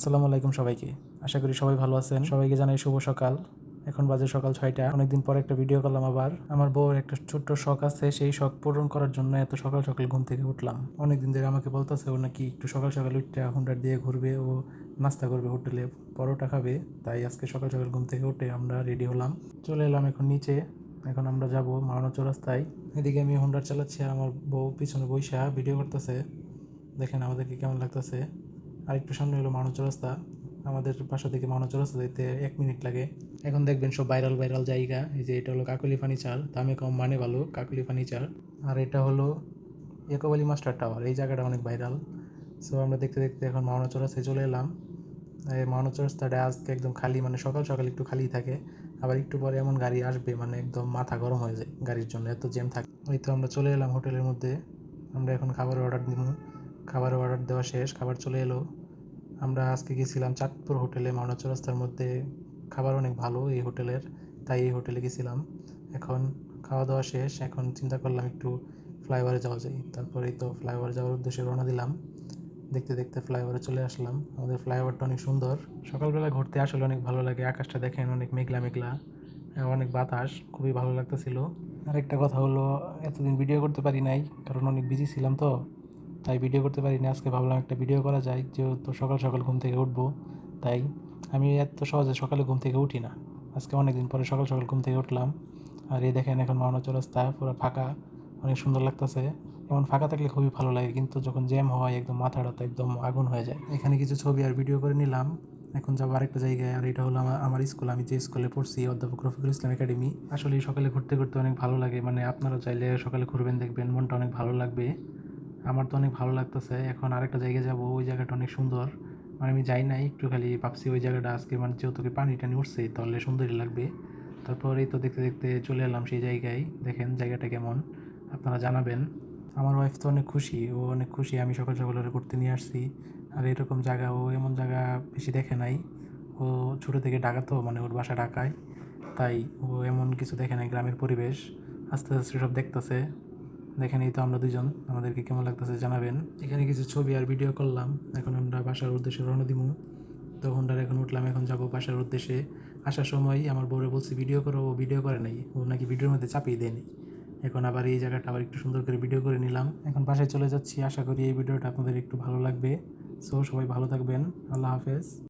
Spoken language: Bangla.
আসসালামু আলাইকুম সবাইকে। আশা করি সবাই ভালো আছেন। সবাইকে জানাই শুভ সকাল। এখন বাজে সকাল ছয়টা। অনেকদিন পর একটা ভিডিও করলাম আবার। আমার বউর একটা ছোট্ট শখ আছে, সেই শখ পূরণ করার জন্য এত সকাল সকাল ঘুম থেকে উঠলাম। অনেকদিন ধরে আমাকে বলতেছে, ও নাকি একটু সকাল সকাল উঠতে হুন্ডার দিয়ে ঘুরবে, ও নাস্তা করবে হোটেলে, পরোটা খাবে। তাই আজকে সকাল সকাল ঘুম থেকে উঠে আমরা রেডি হলাম। চলে এলাম এখন নিচে। এখন আমরা যাব মারানো চৌরাস্তায়। এদিকে আমি হুন্ডার চালাচ্ছি আর আমার বউ পিছনে বৈশা ভিডিও করতেছে। দেখেন আমাদেরকে কেমন লাগতেছে। আর একটু সামনে হলো মানব চৌরাস্তা আমাদের বাসা থেকে মানব চৌরাস্তা যেতে এক মিনিট লাগে। এখন দেখবেন সব ভাইরাল ভাইরাল জায়গা। এই যে এটা হলো কাকুলি ফার্নিচার দামে কম মানে ভালো, কাকুলি ফার্নিচার আর এটা হলো একবালি মাস্টার টাওয়ার, এই জায়গাটা অনেক ভাইরাল সো আমরা দেখতে দেখতে এখন মাওনা চৌরাস্তায় চলে এলাম। এই মাওনা চৌরাস্তাটা আজকে একদম খালি মানে সকাল সকাল একটু খালি থাকে। আবার একটু পরে এমন গাড়ি আসবে মানে একদম মাথা গরম হয়ে যায় গাড়ির জন্য, এত জ্যাম থাকে। ওই তো আমরা চলে এলাম হোটেলের মধ্যে। আমরা এখন খাবারের অর্ডার দিব। খাবারের অর্ডার দেওয়া শেষ, খাবার চলে এলো। আমরা আজকে গেছিলাম চাঁদপুর হোটেলে, মাওনা চৌরাস্তার মধ্যে। খাবার অনেক ভালো এই হোটেলের, তাই এই হোটেলে গেছিলাম। এখন খাওয়া দাওয়া শেষ, এখন চিন্তা করলাম একটু ফ্লাইওভারে যাওয়া যায়। তারপরেই তো ফ্লাইওভারে যাওয়ার উদ্দেশ্যে রওনা দিলাম। দেখতে দেখতে ফ্লাইওভারে চলে আসলাম। আমাদের ফ্লাইওভারটা অনেক সুন্দর। সকালবেলা ঘুরতে আসলে অনেক ভালো লাগে। আকাশটা দেখেন অনেক মেঘলা মেঘলা আর অনেক বাতাস, খুবই ভালো লাগতেছিল। আরেকটা কথা হলো, এতদিন ভিডিও করতে পারি নাই, কারণ অনেক বিজি ছিলাম তো। তাই ভিডিও করতে পারিনি, আজকে ভাবলাম একটা ভিডিও করা যায় যেহেতু সকাল সকাল ঘুম থেকে উঠবো, তাই আমি এত সহজে সকালে ঘুম থেকে উঠি না। আজকে অনেক দিন পরে সকাল সকাল ঘুম থেকে উঠলাম, আর এই দেখেন এখন মাওনা চৌরাস্তা পুরো ফাঁকা, অনেক সুন্দর লাগতেছে। এমন ফাঁকা থাকলে খুবই ভালো লাগে, কিন্তু যখন জ্যাম হয়, একদম মাথাটা একদম আগুন হয়ে যায়। এখানে কিছু ছবি আর ভিডিও করে নিলাম। এখন যাব আরেকটা জায়গায়, আর এটা হলো আমার আমার স্কুল আমি যে স্কুলে পড়ছি, অধ্যাপক রফিকুল ইসলাম একাডেমি আসলে সকালে ঘুরতে ঘুরতে অনেক ভালো লাগে মানে আপনারা চাইলে সকালে ঘুরবেন, দেখবেন, মনটা অনেক ভালো লাগবে। আমার তো অনেক ভালো লাগতেছে। এখন আরেকটা জায়গায় যাব, ওই জায়গাটা অনেক সুন্দর। মানে আমি যাই নাই, একটু খালি ভাবছি ওই জায়গাটা আজকে মানে যেহেতু পানি টানি উঠছে, তাহলে সুন্দরই লাগবে। তারপরেই তো দেখতে দেখতে চলে এলাম সেই জায়গায়। দেখেন জায়গাটা কেমন, আপনারা জানাবেন। আমার ওয়াইফ তো অনেক খুশি, ও অনেক খুশি, আমি সকাল সকাল ওরে ঘুরতে নিয়ে আসছি। আর এরকম জায়গা, ও এমন জায়গা বেশি দেখে নাই। ও ছোটো থেকে ঢাকা তো মানে ওর বাসা ঢাকায়। তাই ও এমন কিছু দেখে নাই, গ্রামের পরিবেশ। আস্তে আস্তে সব দেখতেছে। দেখেন, এই তো আমরা দুজন। আমাদেরকে কেমন লাগতেছে জানাবেন। এখানে কিছু ছবি আর ভিডিও করলাম। এখন আমরা বাসার উদ্দেশ্যে রওনা দিমু। তো হোন্ডার এখন উঠলাম, এখন যাব বাসার উদ্দেশ্যে। আসার সময় আমার বউরে বলছি ভিডিও করো, ও ভিডিও করে নাই। ও নাকি ভিডিওর মধ্যে চাপিয়ে দেয়নি এখন আবার এই জায়গাটা আবার একটু সুন্দর করে ভিডিও করে নিলাম। এখন বাসায় চলে যাচ্ছি। আশা করি এই ভিডিওটা আপনাদের একটু ভালো লাগবে। সো সবাই ভালো থাকবেন। আল্লাহ হাফেজ।